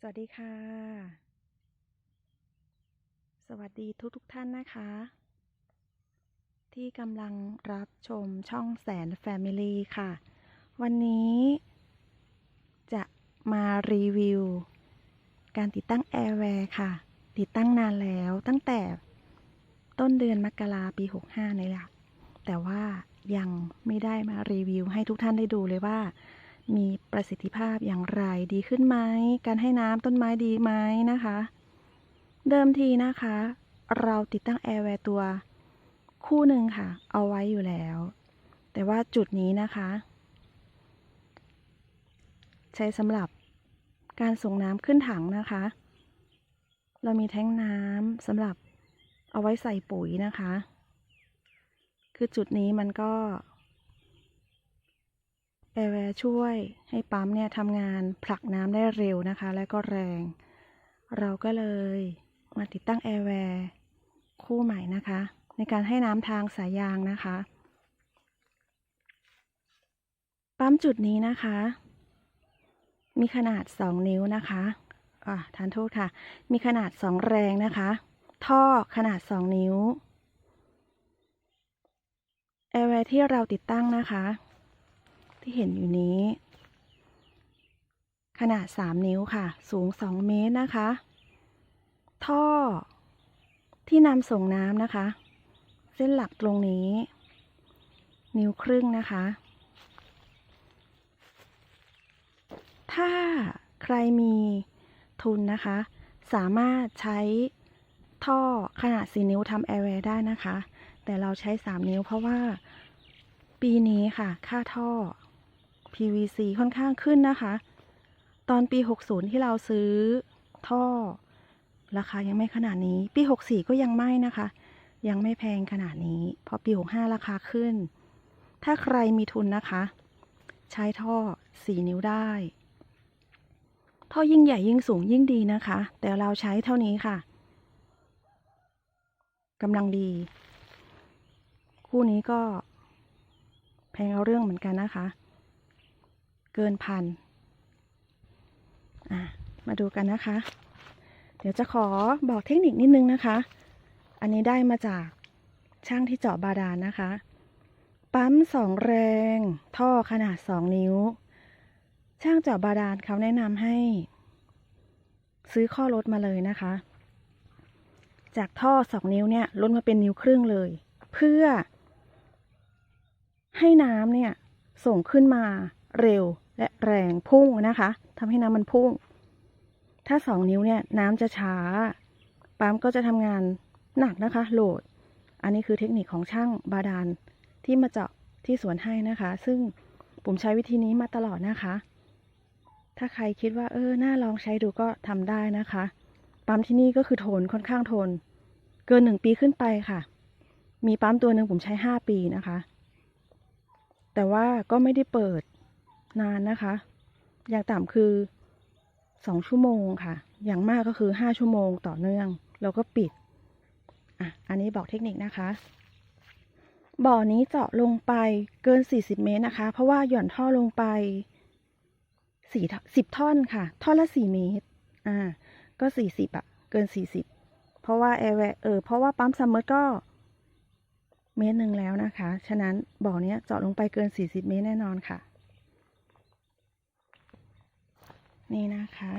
สวัสดีค่ะ สวัสดีทุกทุกท่านนะคะ ที่กำลังรับชมช่องแสน Family ค่ะ วันนี้ จะมารีวิว การติดตั้ง Airware ค่ะ ติดตั้งนานแล้วตั้งแต่ต้นเดือนมกราปี 65นี่แหละแต่ว่ายังไม่ได้มารีวิวให้ทุกท่านได้ดูเลยว่า มีประสิทธิภาพอย่างไรดีขึ้นไหมการให้น้ำต้นไม้ดีไหมนะคะ เดิมทีนะคะ เราติดตั้งแอร์แวร์ตัว คู่หนึ่งค่ะ เอาไว้อยู่แล้ว แต่ว่าจุดนี้นะคะ ใช้สำหรับการส่งน้ำขึ้นถังนะคะ เรามีแท้งน้ำสำหรับเอาไว้ใส่ปุ๋ยนะคะ คือจุดนี้มันก็ แอร์แวร์ช่วยให้ปั๊มเนี่ยทำงานผลักน้ำได้เร็วนะคะ และก็แรง เราก็เลยมาติดตั้งแอร์แวร์คู่ใหม่นะคะ ในการให้น้ำทางสายยางนะคะ ปั๊มจุดนี้นะคะ มีขนาด 2 นิ้วนะคะอ่าทานโทษค่ะ มีขนาด 2 แรงนะคะ ท่อขนาด 2 นิ้วแอร์แวร์ที่เราติดตั้งนะคะ ที่เห็นอยู่นี้ ขนาด 3 นิ้วค่ะ สูง 2 เมตรนะคะ ท่อที่นำส่งน้ำนะคะ เส้นหลักตรงนี้ นิ้วครึ่งนะคะ ถ้าใครมีทุนนะคะ สามารถใช้ท่อขนาด 4 นิ้วทำแอร์แวร์ได้นะคะ แต่เราใช้ 3 นิ้วเพราะว่าปีนี้ค่ะ ค่าท่อ PVC ค่อนข้างขึ้นนะคะ ตอนปี 60 ที่เราซื้อท่อ ราคายังไม่ขนาดนี้ ปี 64 ก็ยังไม่นะคะ ยังไม่แพงขนาดนี้ พอปี 65 ราคาขึ้น ถ้าใครมีทุนนะคะ ใช้ท่อ 4 นิ้วได้ ท่อยิ่งใหญ่ยิ่งสูงยิ่งดีนะคะ แต่เราใช้เท่านี้ค่ะกำลังดี คู่นี้ก็แพงเอาเรื่องเหมือนกันนะคะ เกินพันมาดูกันนะคะ เดี๋ยวจะขอบอกเทคนิคนิดนึงนะคะ อันนี้ได้มาจากช่างที่เจาะบาดาลนะคะ ปั๊มสองแรง ท่อขนาดสองนิ้ว ช่างเจาะบาดาลเขาแนะนำให้ ซื้อข้อลดมาเลยนะคะ จากท่อสองนิ้วเนี่ยลดมาเป็นนิ้วครึ่งเลย เพื่อให้น้ำเนี่ยส่งขึ้นมาเร็ว และแรงพุ่งนะคะทำให้น้ำมันพุ่ง ถ้าสองนิ้วเนี่ยน้ำจะช้า ปั๊มก็จะทำงานหนักนะคะ โหลด อันนี้คือเทคนิคของช่างบาดาลที่มาเจาะที่สวนให้นะคะ ซึ่งผมใช้วิธีนี้มาตลอดนะคะ ถ้าใครคิดว่าเออน่าลองใช้ดูก็ทำได้นะคะ ปั๊มที่นี่ก็คือทนค่อนข้างทน เกินหนึ่งปีขึ้นไปค่ะ มีปั๊มตัวหนึ่งผมใช้ห้าปีนะคะ แต่ว่าก็ไม่ได้เปิด นานนะคะ อย่างต่ำคือสองชั่วโมงค่ะ อย่างมากก็คือห้าชั่วโมงต่อเนื่อง แล้วก็ปิด อะ อันนี้บอกเทคนิคนะคะ บ่อนี้เจาะลงไปเกิน 40 เมตรนะคะ เพราะว่าหย่อนท่อลงไปสี่สิบท่อนค่ะ ท่อนละ4เมตร อ่า ก็40อะเกิน40เพราะว่าแอร์แวร์เออ เพราะว่าปั๊มซัมเมอร์ก็เมตรหนึ่งแล้วนะคะ ฉะนั้นบ่อนี้เจาะลงไปเกิน40เมตรแน่นอนค่ะ นี่นะคะ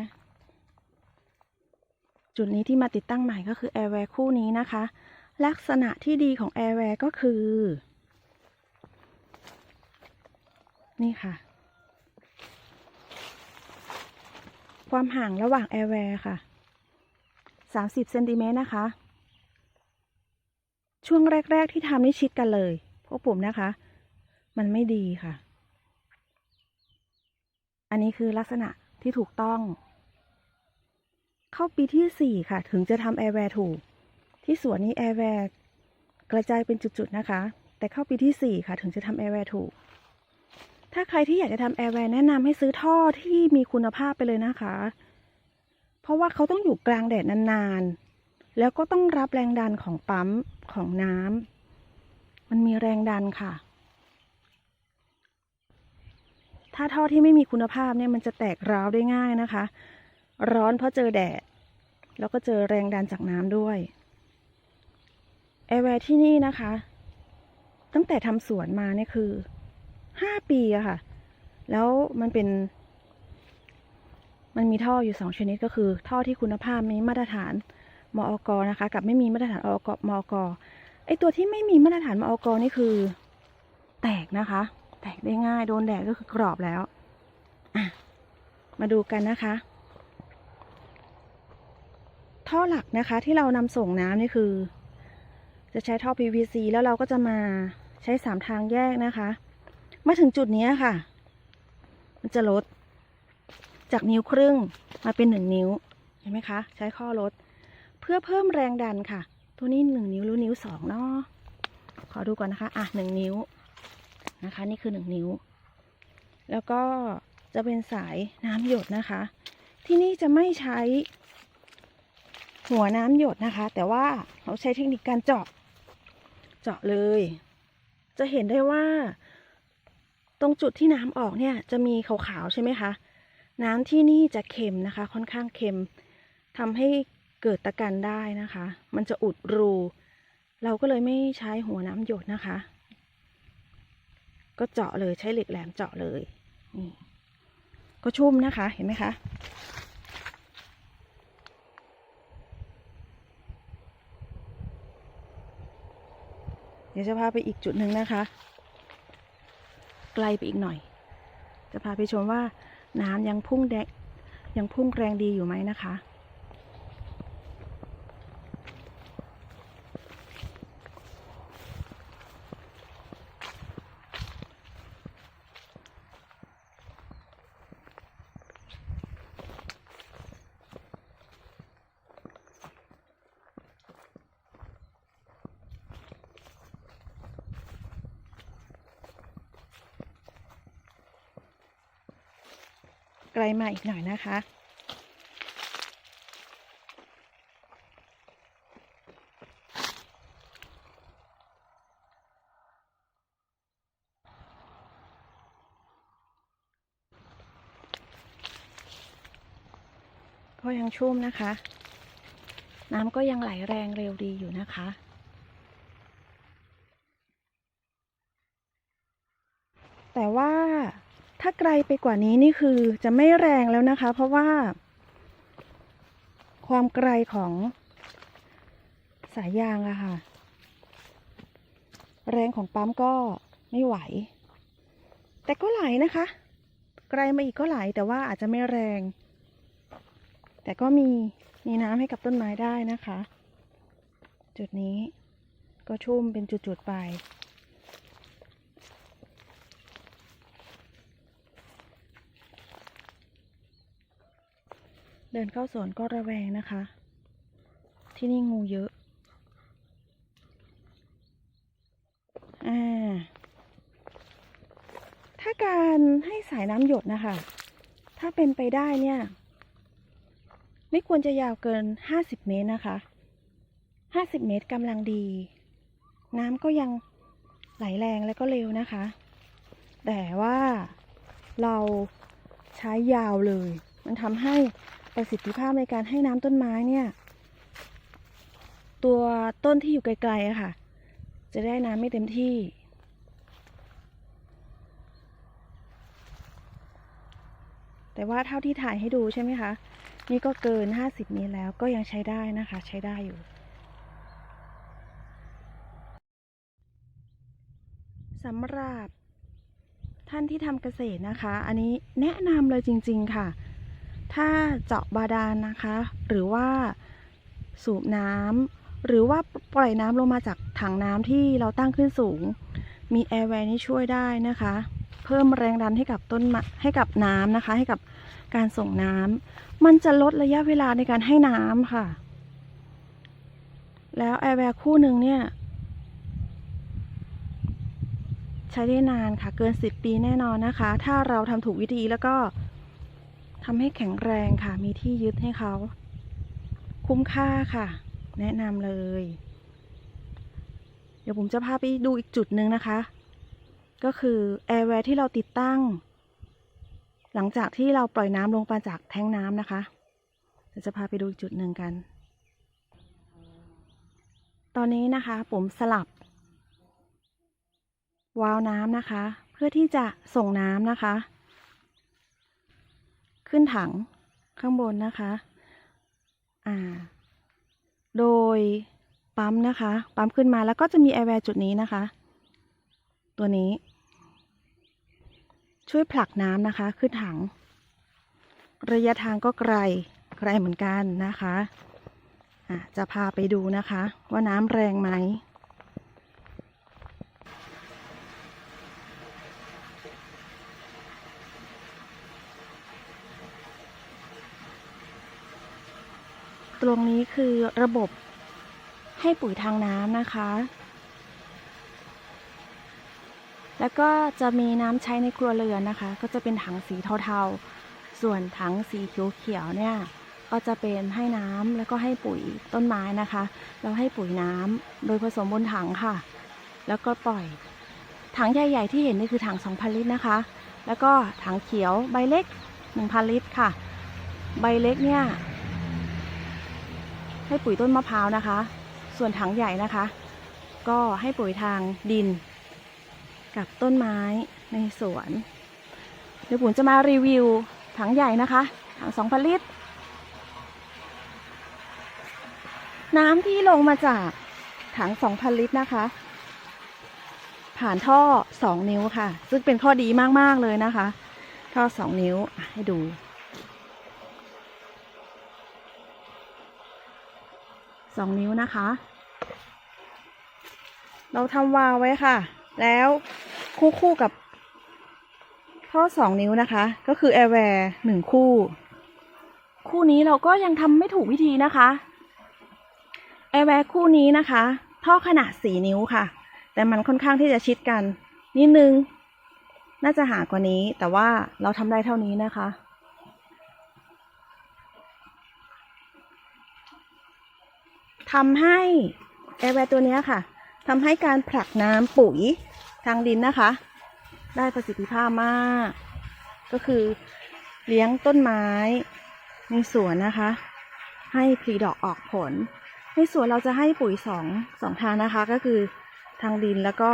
จุดนี้ที่มาติดตั้งใหม่ก็คือแอร์แวร์คู่นี้นะคะ ลักษณะที่ดีของแอร์แวร์ก็คือ นี่ค่ะ ความห่างระหว่างแอร์แวร์ค่ะ 30เซนติเมตรนะคะช่วงแรก ๆ ที่ทำนี่ชิดกันเลยพวกผมนะคะ มันไม่ดีค่ะ อันนี้คือลักษณะ ที่ถูกต้อง เข้าปีที่สี่ค่ะ ถึงจะทำแอร์แวร์ถูก ที่สวนนี้แอร์แวร์กระจายเป็นจุดๆนะคะ แต่เข้าปีที่สี่ค่ะ ถึงจะทำแอร์แวร์ถูก ถ้าใครที่อยากจะทำแอร์แวร์แนะนำให้ซื้อท่อที่มีคุณภาพไปเลยนะคะ เพราะว่าเขาต้องอยู่กลางแดดนานๆ แล้วก็ต้องรับแรงดันของปั๊มของน้ำมันมีแรงดันค่ะ ถ้าท่อที่ไม่มีคุณภาพเนี่ยมันจะแตกร้าวได้ง่ายนะคะ ร้อนเพราะเจอแดด แล้วก็เจอแรงดันจากน้ำด้วยแอร์แวร์ที่นี่นะคะ ตั้งแต่ทำสวนมาเนี่ยคือห้าปีอะค่ะ แล้วมันเป็น มันมีท่ออยู่สองชนิดก็คือ ท่อที่คุณภาพมีมาตรฐานมอกนะคะ กับไม่มีมาตรฐานออกมอกไอตัวที่ไม่มีมาตรฐานมอกนี่คือ แตกนะคะ แตกได้ง่ายโดนแดดก็คือกรอบแล้วมาดูกันนะคะ ท่อหลักนะคะที่เรานำส่งน้ำนี่คือ จะใช้ท่อ PVC แล้วเราก็จะมาใช้สามทางแยกนะคะ มาถึงจุดนี้ค่ะ มันจะลด จากนิ้วครึ่งมาเป็นหนึ่งนิ้ว เห็นไหมคะ ใช้ข้อลด เพื่อเพิ่มแรงดันค่ะ ตัวนี้หนึ่งนิ้วหรือนิ้วสองเนาะขอดูก่อนนะคะ อะหนึ่งนิ้ว นะคะ นี่คือหนึ่งนิ้ว แล้วก็จะเป็นสายน้ำหยดนะคะ ที่นี่จะไม่ใช้ หัวน้ำหยดนะคะ แต่ว่าเราใช้เทคนิคการเจาะ เจาะเลย จะเห็นได้ว่า ตรงจุดที่น้ำออกเนี่ยจะมีขาวๆใช่ไหมคะ น้ำที่นี่จะเค็มนะคะ ค่อนข้างเค็มทำให้เกิดตะกันได้นะคะ มันจะอุดรู เราก็เลยไม่ใช้หัวน้ำหยดนะคะ ก็เจาะเลยใช้เหล็กแหลมเจาะเลยนี่ก็ชุ่มนะคะเห็นไหมคะเดี๋ยวจะพาไปอีกจุดหนึ่งนะคะ ไกลไปอีกหน่อย จะพาไปชมว่าน้ำยังพุ่งแดกยังพุ่งแรงดีอยู่ไหมนะคะ กลมาอีกหน่อยนะคะ ก็ยังชุ่มนะคะ น้ำก็ยังไหลแรงเร็วดีอยู่นะคะ แต่ว่าถ้า ไกลไปกว่านี้นี่คือจะไม่แรงแล้วนะคะ เพราะว่า ความไกลของสายยางอะค่ะ แรงของปั๊มก็ไม่ไหว แต่ก็ไหลนะคะ ไกลมาอีกก็ไหลแต่ว่าอาจจะไม่แรง แต่ก็มีมีน้ำให้กับต้นไม้ได้นะคะ จุดนี้ก็ชุ่มเป็นจุดๆไป เดินเข้าสวนก็ระแวงนะคะ ที่นี่งูเยอะ อ่า ถ้าการให้สายน้ำหยดนะคะ ถ้าเป็นไปได้เนี่ย ไม่ควรจะยาวเกิน50เมตรนะคะ50เมตรกำลังดี น้ำก็ยังไหลแรงและก็เร็วนะคะ แต่ว่าเราใช้ยาวเลย มันทำให้ ประสิทธิภาพในการให้น้ำต้นไม้เนี่ย ตัวต้นที่อยู่ไกลๆอะค่ะ จะได้น้ำไม่เต็มที่ แต่ว่าเท่าที่ถ่ายให้ดูใช่ไหมคะ นี่ก็เกิน 50เมตรแล้วก็ยังใช้ได้นะคะ ใช้ได้อยู่สำหรับท่านที่ทำเกษตรนะคะ อันนี้แนะนำเลยจริง ๆ ค่ะ ถ้าเจาะบาดาลนนะคะ หรือว่าสูบน้ำหรือว่าปล่อยน้ำลงมาจากถังน้ำที่เราตั้งขึ้นสูง มีแอร์แวร์นี่ช่วยได้นะคะ เพิ่มแรงดันให้กับต้นให้กับน้ำนะคะ ให้กับการส่งน้ำมันจะลดระยะเวลาในการให้น้ำค่ะ แล้วแอร์แวร์คู่หนึ่งเนี่ยใช้ได้นานค่ะ เกิน 10 ปีแน่นอนนะคะ ถ้าเราทำถูกวิธีแล้วก็ ทำให้แข็งแรงค่ะ มีที่ยึดให้เขา คุ้มค่าค่ะ แนะนำเลย เดี๋ยวผมจะพาไปดูอีกจุดหนึ่งนะคะ ก็คือแอร์แวร์ที่เราติดตั้ง หลังจากที่เราปล่อยน้ำลงมาจากแท้งน้ำนะคะเดี๋ยวจะพาไปดูอีกจุดหนึ่งกัน ตอนนี้นะคะ ผมสลับ วาล์วน้ำนะคะ เพื่อที่จะส่งน้ำนะคะ ขึ้นถังข้างบนนะคะอ่าโดยปั๊มนะคะ ปั๊มขึ้นมาแล้วก็จะมีแอร์แวร์จุดนี้นะคะ ตัวนี้ ช่วยผลักน้ำนะคะ ขึ้นถัง ระยะทางก็ไกลไกลเหมือนกันนะคะอะจะพาไปดูนะคะ ว่าน้ำแรงไหม ตรงนี้คือระบบให้ปุ๋ยทางน้ำนะคะ แล้วก็จะมีน้ำใช้ในครัวเรือนนะคะ ก็จะเป็นถังสีเทาๆ ส่วนถังสีเขียวๆเนี่ยก็จะเป็นให้น้ำแล้วก็ให้ปุ๋ยต้นไม้นะคะ เราให้ปุ๋ยน้ำโดยผสมบนถังค่ะ แล้วก็ปล่อย ถังใหญ่ๆที่เห็นนี่คือถัง 2,000 ลิตรนะคะ แล้วก็ถังเขียวใบเล็ก 1,000 ลิตรค่ะ ใบเล็กเนี่ย ให้ปุ๋ยต้นมะพร้าวนะคะ ส่วนถังใหญ่นะคะ ก็ให้ปุ๋ยทางดิน กับต้นไม้ในสวน เดี๋ยวผมจะมารีวิวถังใหญ่นะคะ ถัง2,000ลิตร น้ำที่ลงมาจากถัง2,000ลิตรนะคะ ผ่านท่อ2นิ้วค่ะ ซึ่งเป็นข้อดีมาก ๆ เลยนะคะ ท่อ2นิ้วให้ดู สองนิ้วนะคะ เราทำวาล์วไว้ค่ะ แล้วคู่คู่กับท่อสองนิ้วนะคะ ก็คือแอร์แวร์หนึ่งคู่ คู่นี้เราก็ยังทำไม่ถูกวิธีนะคะแอร์แวร์คู่นี้นะคะ ท่อขนาดสี่นิ้วค่ะ แต่มันค่อนข้างที่จะชิดกันนิดนึง น่าจะหากว่านี้ แต่ว่าเราทำได้เท่านี้นะคะ ทำให้แอร์แวร์ตัวนี้ค่ะทำให้การผลักน้ำปุ๋ยทางดินนะคะ ได้ประสิทธิภาพมาก ก็คือเลี้ยงต้นไม้ในสวนนะคะ ให้ผลิดอกออกผล ในสวนเราจะให้ปุ๋ยสองสองทางนะคะ ก็คือทางดินแล้วก็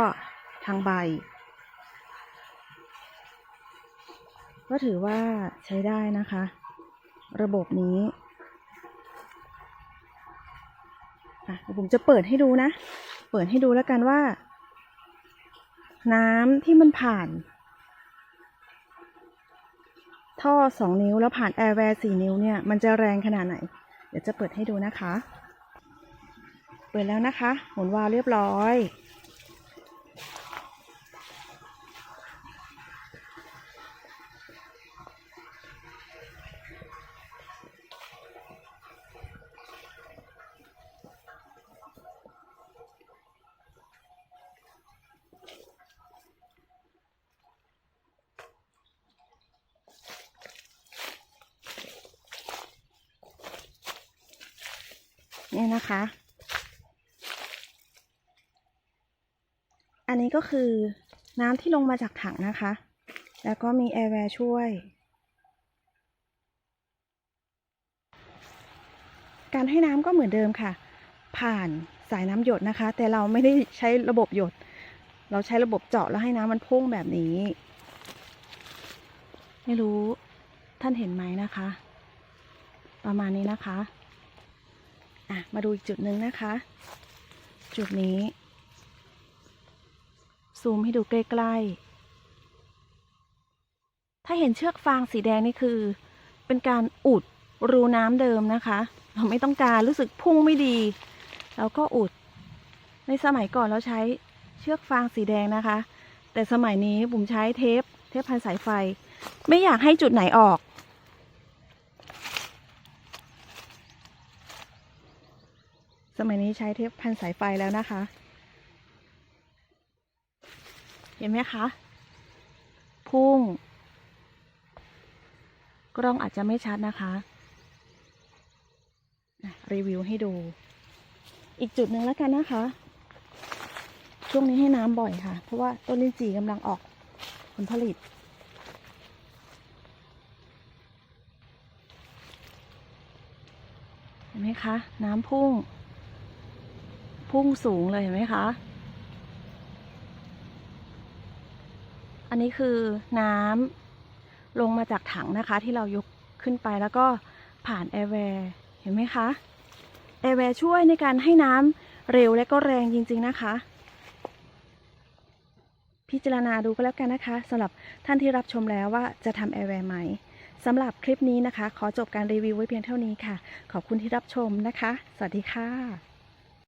ทางใบ ก็ถือว่าใช้ได้นะคะ ระบบนี้ อะเดี๋ยวผมจะเปิดให้ดูนะ เปิดให้ดูแล้วกันว่า น้ำที่มันผ่าน ท่อสองนิ้วแล้วผ่านแอร์แวร์สี่นิ้วเนี่ย มันจะแรงขนาดไหน เดี๋ยวจะเปิดให้ดูนะคะ เปิดแล้วนะคะ หมุนวาล์วเรียบร้อย เนี่ยนะคะ อันนี้ก็คือน้ำที่ลงมาจากถังนะคะ แล้วก็มีแอร์แวร์ช่วย การให้น้ำก็เหมือนเดิมค่ะ ผ่านสายน้ำหยดนะคะ แต่เราไม่ได้ใช้ระบบหยด เราใช้ระบบเจาะแล้วให้น้ำมันพุ่งแบบนี้ ไม่รู้ท่านเห็นไหมนะคะ ประมาณนี้นะคะ อะมาดูอีกจุดหนึ่งนะคะ จุดนี้ ซูมให้ดูใกล้ๆ ถ้าเห็นเชือกฟางสีแดงนี่คือ เป็นการอุดรูน้ำเดิมนะคะ เราไม่ต้องการรู้สึกพุ่งไม่ดีเราก็อุด ในสมัยก่อนเราใช้เชือกฟางสีแดงนะคะ แต่สมัยนี้ผมใช้เทป เทปพันสายไฟ ไม่อยากให้จุดไหนออก สมัยนี้ใช้เทปพันสายไฟแล้วนะคะ เห็นไหมคะ พุ่ง กล้องอาจจะไม่ชัดนะคะรีวิวให้ดู อีกจุดหนึ่งแล้วกันนะคะ ช่วงนี้ให้น้ำบ่อยค่ะ เพราะว่าต้นลิ้นจี่กำลังออกผลผลิต เห็นไหมคะ น้ำพุ่ง พุ่งสูงเลยเห็นไหมคะ อันนี้คือน้ำลงมาจากถังนะคะ ที่เรายกขึ้นไปแล้วก็ผ่านแอร์แวร์เห็นไหมคะแอร์แวร์ช่วยในการให้น้ำเร็วและก็แรงจริง ๆนะคะ พิจารณาดูก็แล้วกันนะคะสำหรับท่านที่รับชมแล้วว่าจะทำแอร์แวร์ไหมสำหรับคลิปนี้นะคะ ขอจบการรีวิวไว้เพียงเท่านี้ค่ะ ขอบคุณที่รับชมนะคะ สวัสดีค่ะ